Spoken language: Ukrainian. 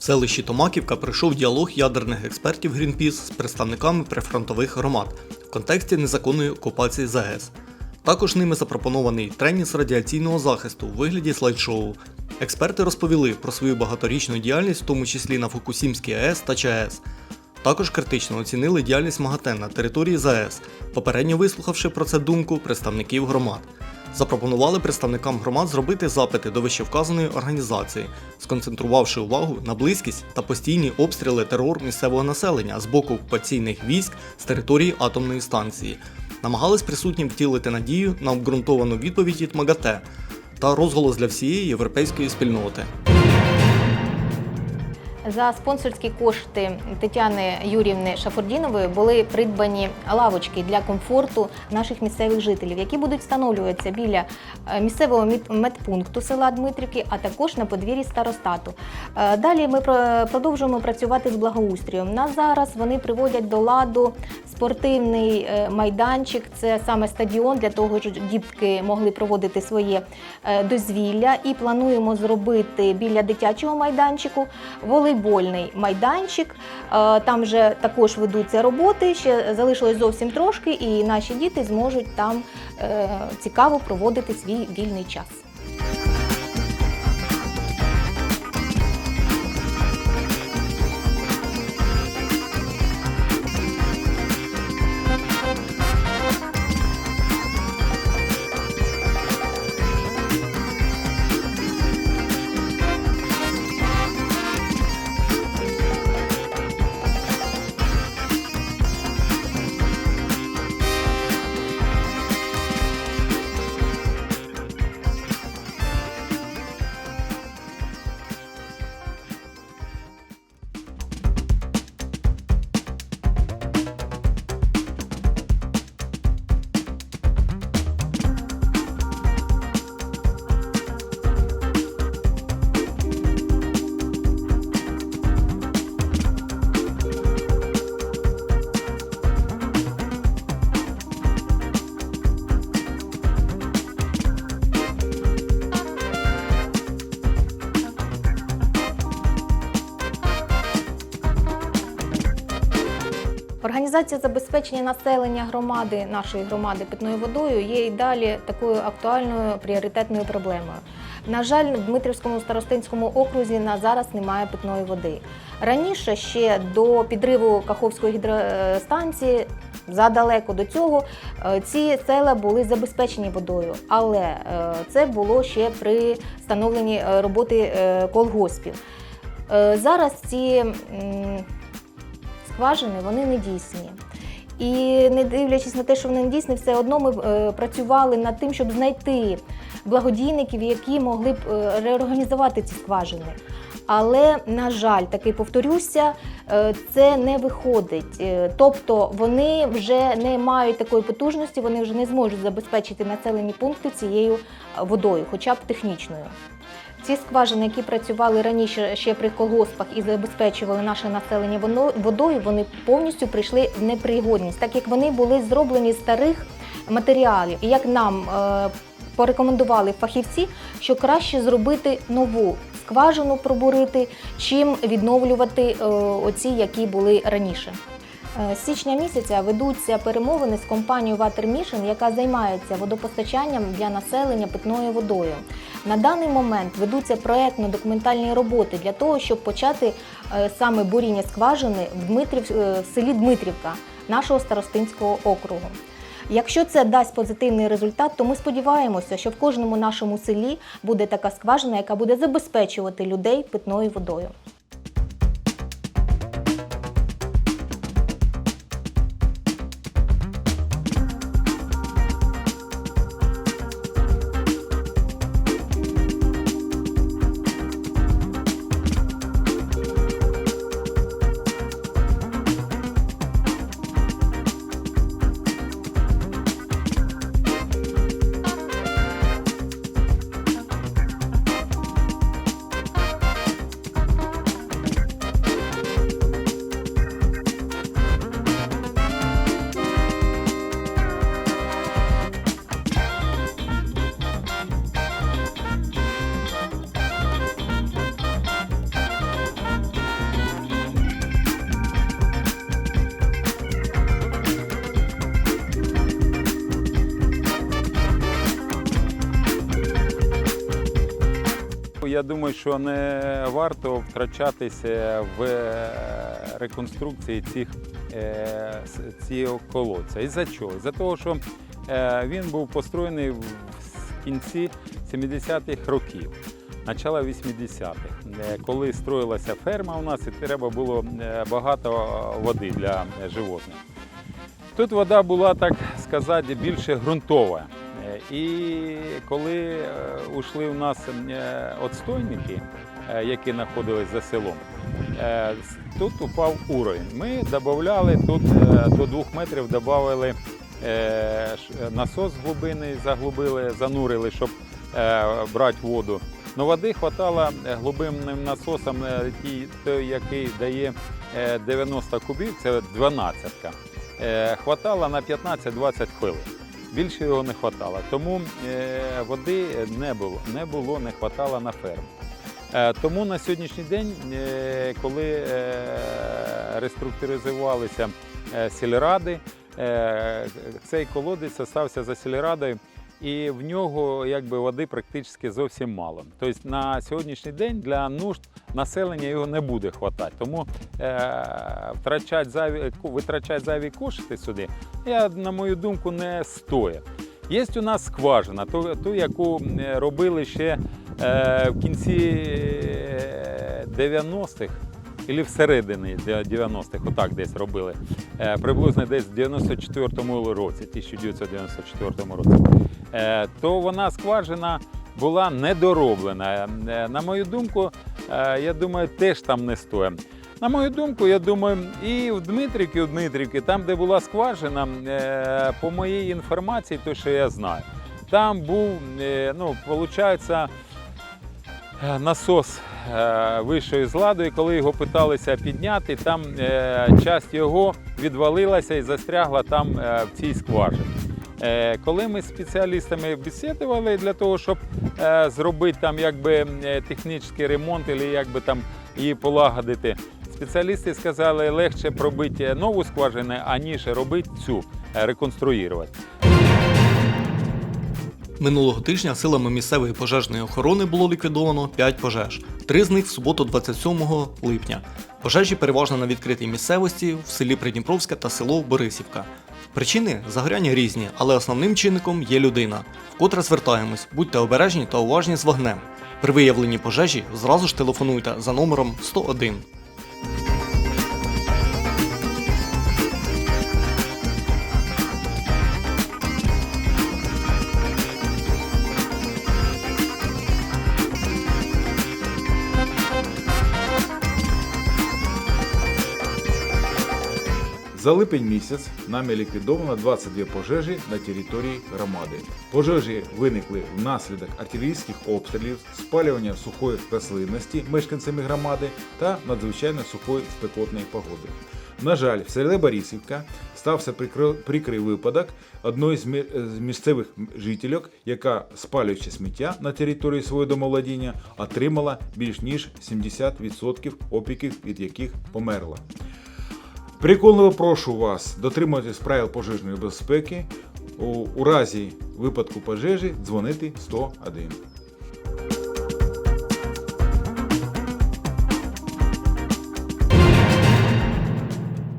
В селищі Томаківка пройшов діалог ядерних експертів Greenpeace з представниками прифронтових громад в контексті незаконної окупації ЗАЕС. Також ними запропонований тренінг радіаційного захисту у вигляді слайд-шоу. Експерти розповіли про свою багаторічну діяльність, в тому числі на Фукусімській АЕС та ЧАЕС. Також критично оцінили діяльність МАГАТЕ на території ЗАЕС, попередньо вислухавши про це думку представників громад. Запропонували представникам громад зробити запити до вищевказаної організації, сконцентрувавши увагу на близькість та постійні обстріли терор місцевого населення з боку окупаційних військ з території атомної станції. Намагались присутнім втілити надію на обґрунтовану відповідь від МАГАТЕ та розголос для всієї європейської спільноти. За спонсорські кошти Тетяни Юрівни Шафордінової були придбані лавочки для комфорту наших місцевих жителів, які будуть встановлюватися біля е, місцевого медпункту села Дмитрівки, а також на подвір'ї старостату. Е, Далі ми продовжуємо працювати з благоустрієм. На зараз вони приводять до ладу спортивний е, майданчик, це саме стадіон для того, щоб дітки могли проводити своє дозвілля. І плануємо зробити біля дитячого майданчику волейбольний майданчик. Е, Там вже також ведуться роботи. Ще залишилось зовсім трошки, і наші діти зможуть там е, цікаво проводити свій вільний час. Організація забезпечення населення громади, нашої громади питною водою є і далі такою актуальною пріоритетною проблемою. На жаль, в Дмитрівському старостинському окрузі на зараз немає питної води. Раніше ще до підриву Каховської гідростанції, задалеко до цього, е, ці села були забезпечені водою, але е, це було ще при встановленні е, роботи колгоспів. Зараз ці скважини вони не дійсні. І не дивлячись на те, що вони не дійсні, все одно ми е, працювали над тим, щоб знайти благодійників, які могли б е, реорганізувати ці скважини. Але, на жаль, таки повторюся, е, це не виходить. Тобто вони вже не мають такої потужності, вони вже не зможуть забезпечити населені пункти цією водою, хоча б технічною. Ці скважини, які працювали раніше ще при колгоспах і забезпечували наше населення водою, вони повністю прийшли в непригодність, так як вони були зроблені з старих матеріалів. І як нам е, порекомендували фахівці, що краще зробити нову скважину пробурити, чим відновлювати е, оці, які були раніше. Е, З січня місяця ведуться перемовини з компанією Water Mission, яка займається водопостачанням для населення питною водою. На даний момент ведуться проектно-документальні роботи для того, щоб почати е, саме буріння скважини в, Дмитрів, е, в селі Дмитрівка нашого старостинського округу. Якщо це дасть позитивний результат, то ми сподіваємося, що в кожному нашому селі буде така скважина, яка буде забезпечувати людей питною водою. Я думаю, що не варто втрачатися в е, реконструкції цих е, цього колодця. Із-за чого? Із-за того, що е, він був построєний в кінці 70-х років. Начало 80-х, е, коли строїлася ферма у нас, і треба було багато води для животних. Тут вода була, так сказати, більше ґрунтова. Е, І коли е, ушли у нас е, отстойники, е, які знаходились за селом, е, тут упав уровень. Ми додавали тут е, до двох метрів додавали е, насос з глибини, заглубили, занурили, щоб е, брати воду. Но води е, глибинним насосом, е, який дає е, 90 кубів, це 12 е, хватало на 15-20 хвилин. Більше його не хватало. Тому е, води не було, не було, не хватало на ферму. Е, Тому на сьогоднішній день, е, коли реструктуризувалися сільради, цей колодець стався за сільрадою, і в нього якби води практично зовсім мало. Тобто на сьогоднішній день для нужд населення його не буде хватати. Тому е, втрачати зайві, витрачати зайві кошти сюди, я, на мою думку, не стоїть. Є у нас скважина, ту, ту яку е, робили ще е, в кінці е, 90-х. Або всередині 90-х, отак десь робили. Е, приблизно десь в 94-му році, 1994 році. Е, то вона скважина була недороблена. Е, на мою думку, е, я думаю, теж там не стоїть. На мою думку, я думаю, і в Дмитрівці, і в Дмитрівці, там, де була скважина, е, по моїй інформації, то що я знаю, там був, е, ну, виходить, Е, насос е, вийшов із ладу, і коли його питалися підняти, там е, часть його відвалилася і застрягла там е, в цій скважині. Е, Коли ми з спеціалістами бесідували для того, щоб е, зробити там якби е, технічний ремонт, або якби там її полагодити, спеціалісти сказали, легше пробити нову скважину, аніж робити цю, реконструювати. Минулого тижня силами місцевої пожежної охорони було ліквідовано 5 пожеж, три з них в суботу 27 липня. Пожежі переважно на відкритій місцевості в селі Придніпровське та село Борисівка. Причини загоряння різні, але основним чинником є людина. Вкотре звертаємось, будьте обережні та уважні з вогнем. При виявленні пожежі зразу ж телефонуйте за номером 101. За липень місяць нами ліквідовано 22 пожежі на території громади. Пожежі виникли внаслідок артилерійських обстрілів, спалювання сухої рослинності мешканцями громади та надзвичайно сухої спекотної погоди. На жаль, в селі Борисівка стався прикрий випадок одної з місцевих жительок, яка, спалюючи сміття на території свого домовладіння, отримала більш ніж 70% опіків, від яких померла. Переконливо прошу вас дотримуватись правил пожежної безпеки. У разі випадку пожежі дзвонити 101.